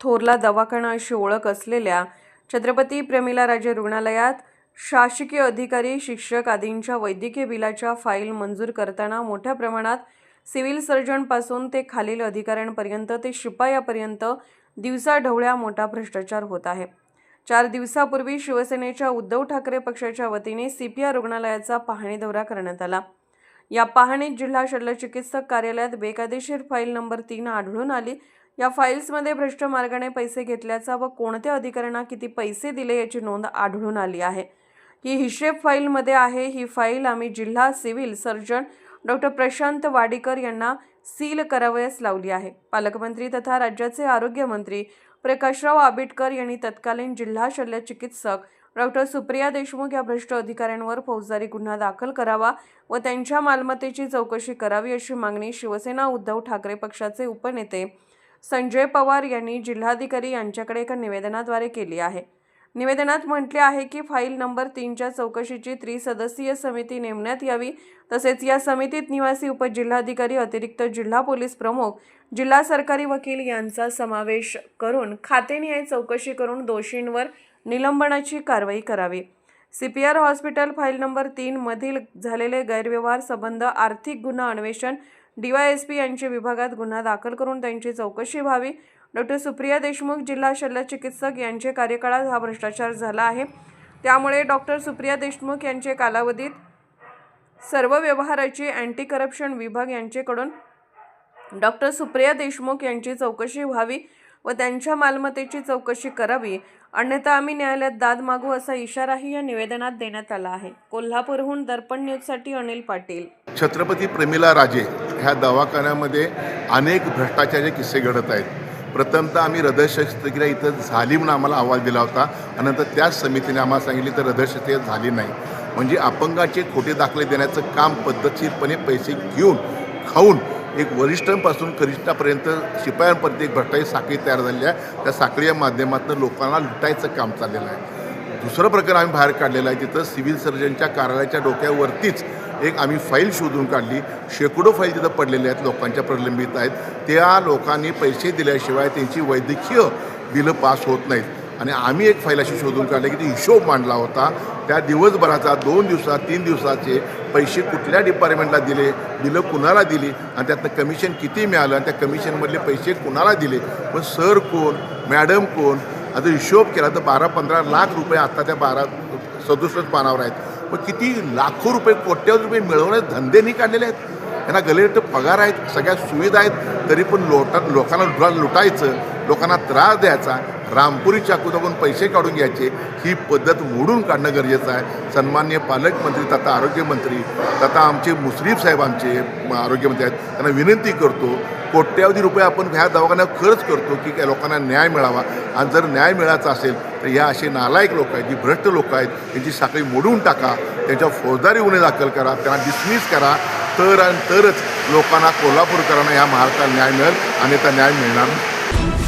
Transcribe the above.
थोरला दवाखाना अशी ओळख असलेल्या छत्रपती प्रमिलाराजे रुग्णालयात शासकीय अधिकारी शिक्षक आदींच्या वैद्यकीय बिलाच्या फाईल मंजूर करताना मोठ्या प्रमाणात सिव्हिल सर्जनपासून ते खालील अधिकाऱ्यांपर्यंत ते शिपायापर्यंत दिवसाढवळ्या मोठा भ्रष्टाचार होत आहे. चार दिवसापूर्वी शिवसेनेच्या उद्धव ठाकरे पक्षाच्या वतीने सीपीआर रुग्णालयाचा पाहणी दौरा करण्यात आला. या पाहणीत जिल्हा शल्यचिकित्सक कार्यालयात बेकायदेशीर फाईल नंबर तीन आढळून आली. या फाईल्समध्ये भ्रष्ट मार्गाने पैसे घेतल्याचा व कोणत्या अधिकाऱ्यांना किती पैसे दिले याची नोंद आढळून आली आहे. ही हिशेब फाईलमध्ये आहे. ही फाईल आम्ही जिल्हा civil surgeon doctor Prashant Wadikar यांना सील करावयास लावली आहे. पालकमंत्री तथा राज्याचे आरोग्यमंत्री प्रकाशराव आबिटकर यांनी तत्कालीन जिल्हा शल्यचिकित्सक डॉक्टर सुप्रिया देशमुख या भ्रष्ट अधिकाऱ्यांवर फौजदारी गुन्हा दाखल करावा व त्यांच्या मालमत्तेची चौकशी करावी अशी मागणी शिवसेना उद्धव ठाकरे पक्षाचे उपनेते संजय पवार यांनी जिल्हाधिकारी यांच्याकडे एका निवेदनाद्वारे केली आहे. निवेदनात म्हटले आहे की फाईल नंबर तीनच्या चौकशीची त्रिसदस्यीय समिती नेमण्यात यावी. तसेच या समितीत निवासी उपजिल्हाधिकारी अतिरिक्त जिल्हा पोलीस प्रमुख जिल्हा सरकारी वकील यांचा समावेश करून खातेनिहाय चौकशी करून दोषींवर निलंबनाची कारवाई करावी. C P R hospital file number तीनमधील झालेले गैरव्यवहार संबंध आर्थिक गुन्हा अन्वेषण डीवायएसपी यांच्या विभागात गुन्हा दाखल करून त्यांची चौकशी व्हावी. डॉक्टर सुप्रिया देशमुख जिल्हा शल्यचिकित्सक यांचे कार्यकाळात हा भ्रष्टाचार झाला आहे. त्यामुळे डॉक्टर सुप्रिया देशमुख यांचे कालावधीत सर्व व्यवहाराची अँटी करप्शन विभाग यांच्याकडून डॉक्टर सुप्रिया देशमुख यांची चौकशी व्हावी. व त्यांच्या मालमत्तेची चौकशी करावी. अन्यथा आम्ही न्यायालयात दाद मागू असा इशाराही या निवेदनात देण्यात आला आहे. कोल्हापूरहून दर्पण न्यूजसाठी अनिल पाटील. छत्रपती प्रमिला राजे ह्या दवाखान्यामध्ये अनेक भ्रष्टाचाराचे किस्से घडत आहेत. प्रथमतः आम्ही हृदयशस्त्रक्रिया इथं झाली म्हणून आम्हाला अहवाल दिला होता. आणि नंतर त्याच समितीने आम्हाला सांगितले तर हृदयशस्त्रक्रिया झाली नाही. म्हणजे अपंगाचे खोटे दाखले देण्याचं काम पद्धतशीरपणे पैसे घेऊन खाऊन एक वरिष्ठांपासून कनिष्ठापर्यंत शिपायांपर्यंत एक भ्रष्टाची साखळी तयार झालेली आहे. त्या साखळीच्या माध्यमातून लोकांना लुटायचं काम चाललेलं आहे. दुसरं प्रकरण आम्ही बाहेर काढलेलं आहे. तिथं सिव्हिल सर्जनच्या कार्यालयाच्या डोक्यावरतीच एक आम्ही फाईल शोधून काढली. शेकडो फाईल तिथं पडलेल्या आहेत. लोकांच्या प्रलंबित आहेत. त्या लोकांनी पैसे दिल्याशिवाय त्यांची वैद्यकीय बिलं पास होत नाहीत. आणि आम्ही एक फाईल अशी शोधून काढले की ते हिशोब मांडला होता. त्या दिवसभराचा दोन दिवसात तीन दिवसाचे पैसे कुठल्या डिपार्टमेंटला दिले बिलं कुणाला दिली आणि त्यातनं कमिशन किती मिळालं आणि त्या कमिशनमधले पैसे कुणाला दिले? पण सर कोण? मॅडम कोण? आता हिशोब केला तर बारा पंधरा लाख रुपये आत्ता त्या बारा सदुसष्ट पानावर आहेत. पण किती लाखो रुपये कोट्यावधी रुपये मिळवण्यात धंदेनी काढलेले आहेत. त्यांना गलेट पगार आहेत सगळ्या सुविधा आहेत तरी पण लोटा लोकांना लुटायचं लोकांना त्रास द्यायचा. रामपुरी चाकू पैसे काढून घ्यायचे ही पद्धत मोडून काढणं गरजेचं आहे. सन्मान्य पालकमंत्री तथा आरोग्यमंत्री तथा आमचे मुश्रीफ साहेब आमचे आरोग्यमंत्री आहेत त्यांना विनंती करतो कोट्यावधी रुपये आपण ह्या दवाखान्यात खर्च करतो की काय लोकांना न्याय मिळावा. आणि जर न्याय मिळायचा असेल तर ह्या असे नालायक लोक आहेत जी भ्रष्ट लोक आहेत यांची साखळी मोडून टाका त्यांच्या फौजदारी गुन्हे दाखल करा त्यांना डिसमिस करा. तर आणि तरच लोकांना कोल्हापूरकरांना ह्या महाराष्ट्राला न्याय मिळेल आणि त्या न्याय मिळणार नाही.